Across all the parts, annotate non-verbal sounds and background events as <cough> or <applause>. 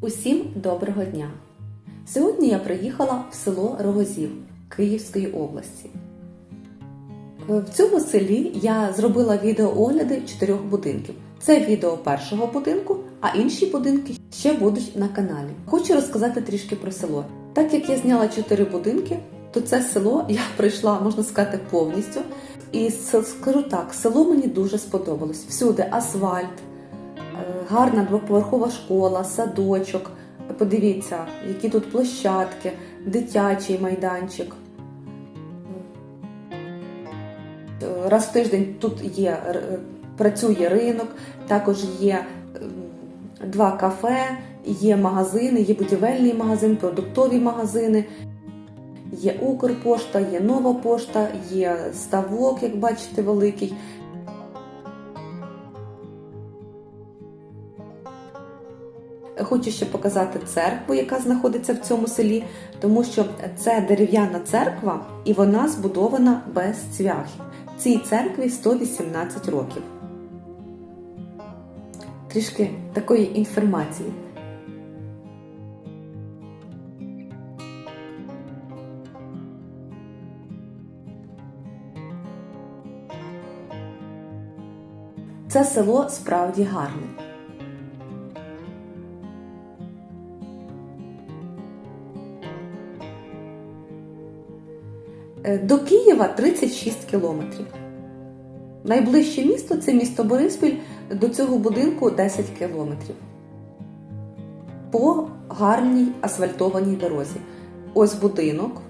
Усім доброго дня! Сьогодні я приїхала в село Рогозів Київської області. В цьому селі я зробила відеоогляди чотирьох будинків. Це відео першого будинку, а інші будинки ще будуть на каналі. Хочу розказати трішки про село. Так як я зняла чотири будинки, то це село я <laughs> пройшла, можна сказати, повністю. І скажу так, село мені дуже сподобалось. Всюди асфальт, гарна двоповерхова школа, садочок. Подивіться, які тут площадки, дитячий майданчик. Раз в тиждень тут є працює ринок, також є два кафе, є магазини, є будівельний магазин, продуктові магазини. Є Укрпошта, є Нова пошта, є ставок, як бачите, великий. Хочу ще показати церкву, яка знаходиться в цьому селі, тому що це дерев'яна церква і вона збудована без цвяхів. Цій церкві 118 років. Трішки такої інформації. Це село справді гарне. До Києва 36 кілометрів. Найближче місто це місто Бориспіль, до цього будинку 10 кілометрів. По гарній асфальтованій дорозі. Ось будинок,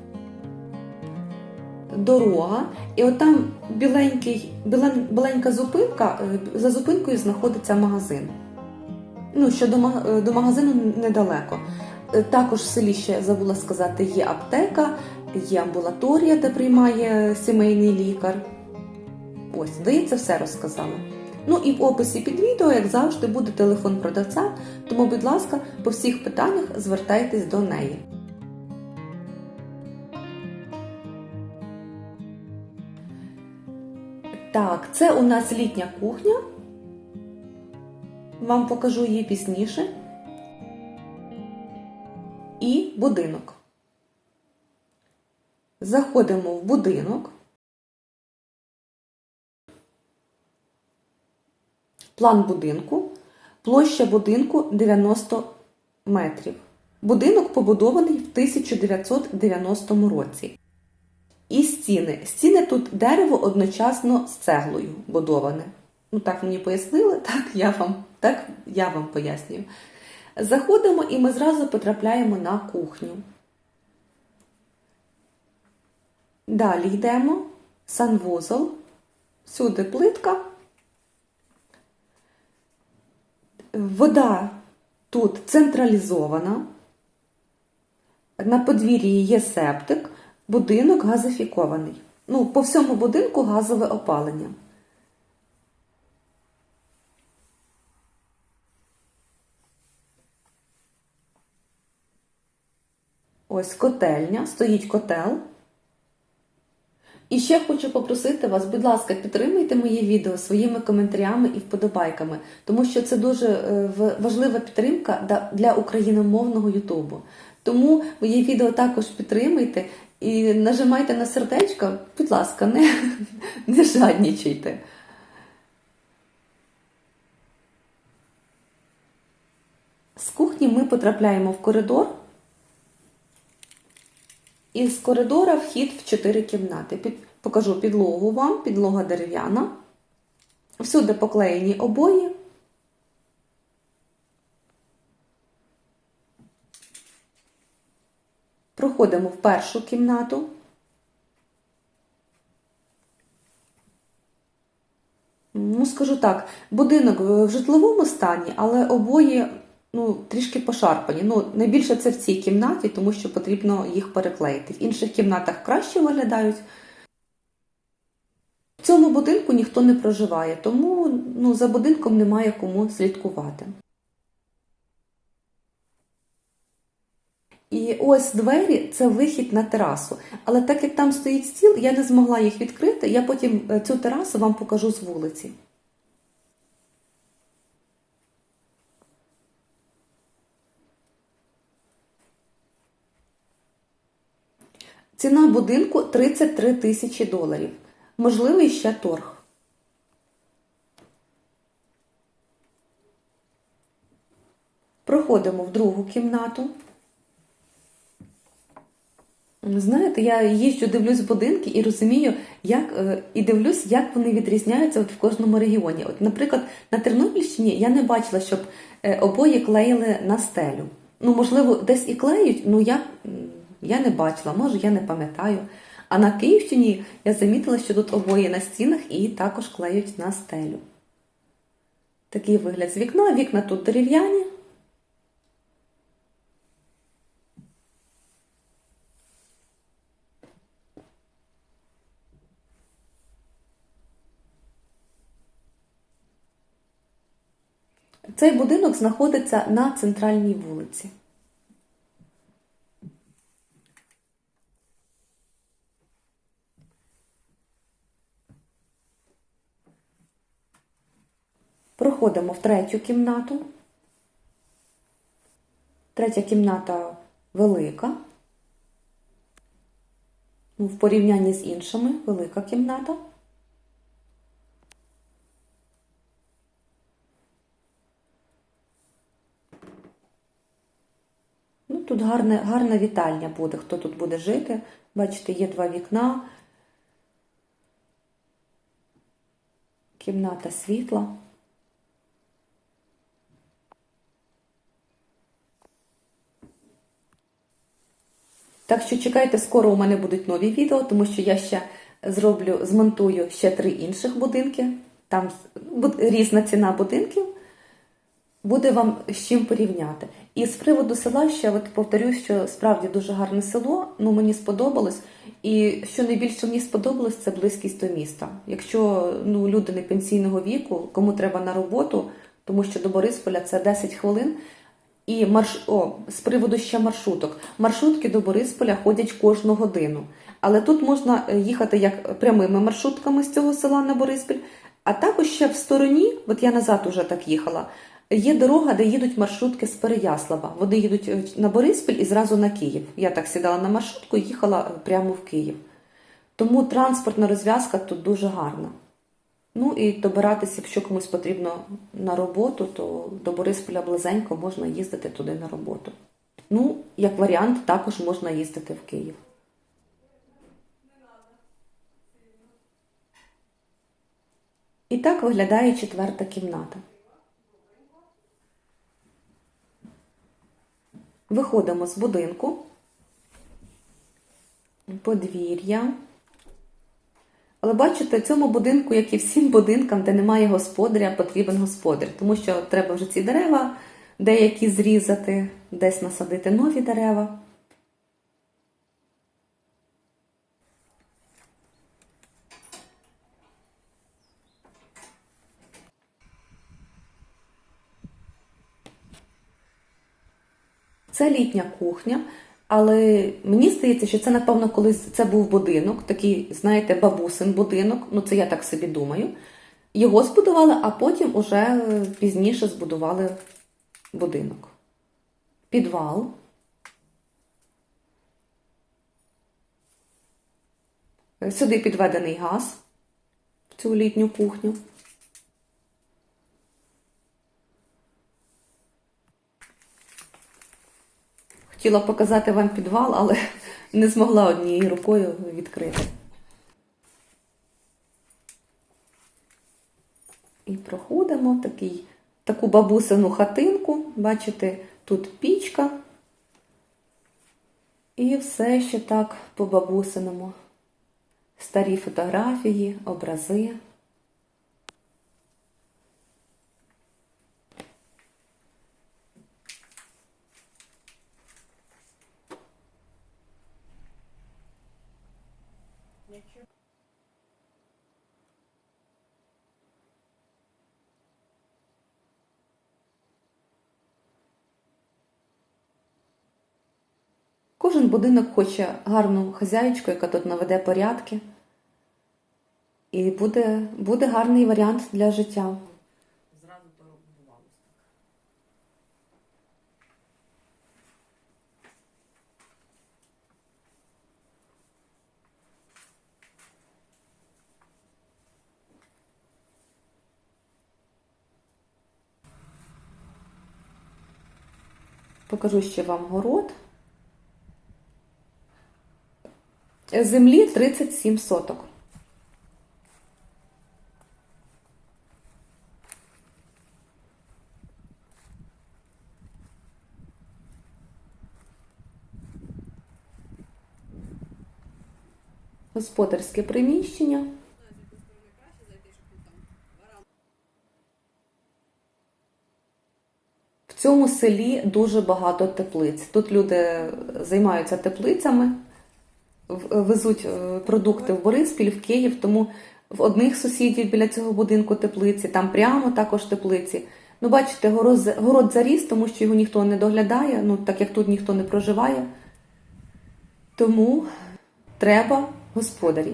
дорога, і отам біленький, біленька зупинка, е, за зупинкою знаходиться магазин. Ну, що до, е, до магазину недалеко. Е, Також в селі ще забула сказати, є аптека, є амбулаторія, де приймає сімейний лікар. Ось, здається, все розказала. Ну і в описі під відео, як завжди, буде телефон продавця, тому, будь ласка, по всіх питаннях звертайтесь до неї. Так, це у нас літня кухня. Вам покажу її пізніше. І будинок. Заходимо в будинок. План будинку. Площа будинку 90 метрів. Будинок побудований в 1990 році. І стіни. Стіни тут дерево одночасно з цеглою будоване. Ну, так мені пояснили, <laughs> так я вам, так я вам пояснюю. Заходимо і ми зразу потрапляємо на кухню. Далі йдемо. Санвузол. Всюди плитка. Вода тут централізована. На подвір'ї є септик, будинок газифікований. Ну, по всьому будинку газове опалення. Ось котельня, стоїть котел. І ще хочу попросити вас, будь ласка, підтримуйте моє відео своїми коментарями і вподобайками, тому що це дуже е, важлива підтримка для україномовного Ютубу. Тому моє відео також підтримуйте і нажимайте на сердечко, будь ласка, не, <laughs> не жаднічайте. З кухні ми потрапляємо в коридор. І з коридора вхід в чотири кімнати. Під, покажу підлогу вам, підлога дерев'яна. Всюди поклеєні обої. Проходимо в першу кімнату. Ну, скажу так, будинок в житловому стані, але обої ну, трішки пошарпані. Ну, найбільше це в цій кімнаті, тому що потрібно їх переклеїти. В інших кімнатах краще виглядають. В цьому будинку ніхто не проживає, тому ну, за будинком немає кому слідкувати. І ось двері це вихід на терасу. Але так як там стоїть стіл, я не змогла їх відкрити. Я потім е, цю терасу вам покажу з вулиці. Ціна будинку 33 тисячі доларів. Можливий ще торг. Проходимо в другу кімнату. Знаєте, я їжджу, дивлюсь будинки і розумію, як е, і дивлюсь, як вони відрізняються от в кожному регіоні. От, наприклад, на Тернопільщині я не бачила, щоб е, обої клеїли на стелю. Ну, можливо, десь і клеють, ну я, я не бачила, може, я не пам'ятаю. А на Київщині я замітила, що тут обої на стінах і також клеють на стелю. Такий вигляд з вікна. Вікна тут дерев'яні. Цей будинок знаходиться на центральній вулиці. Проходимо в третю кімнату. Третя кімната велика. Ну, в порівнянні з іншими велика кімната. Ну, тут гарне, гарна вітальня буде, хто тут буде жити. Бачите, є два вікна. Кімната світла. Так що чекайте, скоро у мене будуть нові відео, тому що я ще зроблю, змонтую ще три інших будинки. Там різна ціна будинків. Буде вам з чим порівняти. І з приводу села ще от повторюсь, що справді дуже гарне село. Ну мені сподобалось. І що найбільше мені сподобалось, це близькість до міста. Якщо ну люди не пенсійного віку, кому треба на роботу, тому що до Борисполя це 10 хвилин. І марш... О, з приводу ще маршруток. Маршрутки до Борисполя ходять кожну годину. Але тут можна е, їхати як прямими маршрутками з цього села на Бориспіль, а також ще в стороні, от я назад уже так їхала. Є дорога, де їдуть маршрутки з Переяслава. Вони їдуть е, на Бориспіль і зразу на Київ. Я так сідала на маршрутку і їхала е, прямо в Київ. Тому транспортна розв'язка тут дуже гарна. Ну і добиратися, якщо комусь потрібно на роботу, то до Борисполя близенько можна їздити туди на роботу. Ну, як варіант, також можна їздити в Київ. І так виглядає четверта кімната. Виходимо з будинку, подвір'я. Але бачите, цьому будинку, як і всім будинкам, де немає господаря, потрібен господар, тому що треба вже ці дерева деякі зрізати, десь насадити нові дерева. Це літня кухня, але мені здається, що це, напевно, колись це був будинок, такий, знаєте, бабусин будинок. Ну, це я так собі думаю. Його збудували, а потім уже пізніше збудували будинок. Підвал. Сюди підведений газ в цю літню кухню. Хотіла показати вам підвал, але <laughs> не змогла однією рукою відкрити. І проходимо такий, таку бабусину хатинку. Бачите, тут пічка. І все ще так по бабусиному. Старі фотографії, образи. Кожен будинок хоче гарну хазяїчку, яка тут наведе порядки. І буде, буде гарний варіант для життя. Зразу порахувалося. Покажу ще вам город. Землі 37 соток. Господарське приміщення. Цьому селі дуже багато теплиць. Тут люди займаються теплицями, везуть е, продукти в Бориспіль, в Київ, тому в одних сусідів біля цього будинку теплиці, там прямо також теплиці. Ну, бачите, город, заріс, тому що його ніхто не доглядає, ну так як тут ніхто не проживає. Тому треба господарі.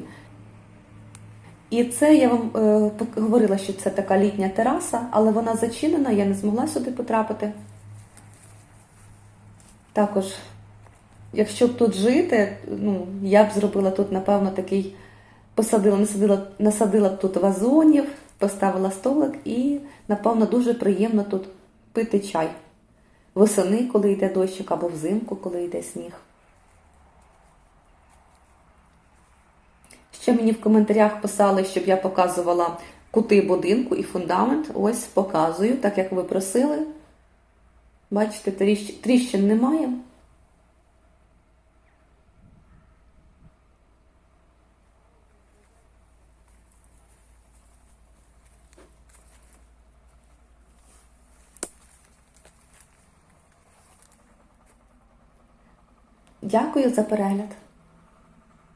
І це я вам е, говорила, що це така літня тераса, але вона зачинена, я не змогла сюди потрапити. Також, якщо б тут жити, ну, я б зробила тут, напевно, такий, посадила, насадила, насадила б тут вазонів, поставила столик і, напевно, дуже приємно тут пити чай. Восени, коли йде дощик, або взимку, коли йде сніг. Ще мені в коментарях писали, щоб я показувала кути будинку і фундамент. Ось показую, так як ви просили. Бачите, тріщ- тріщин немає. Дякую за перегляд.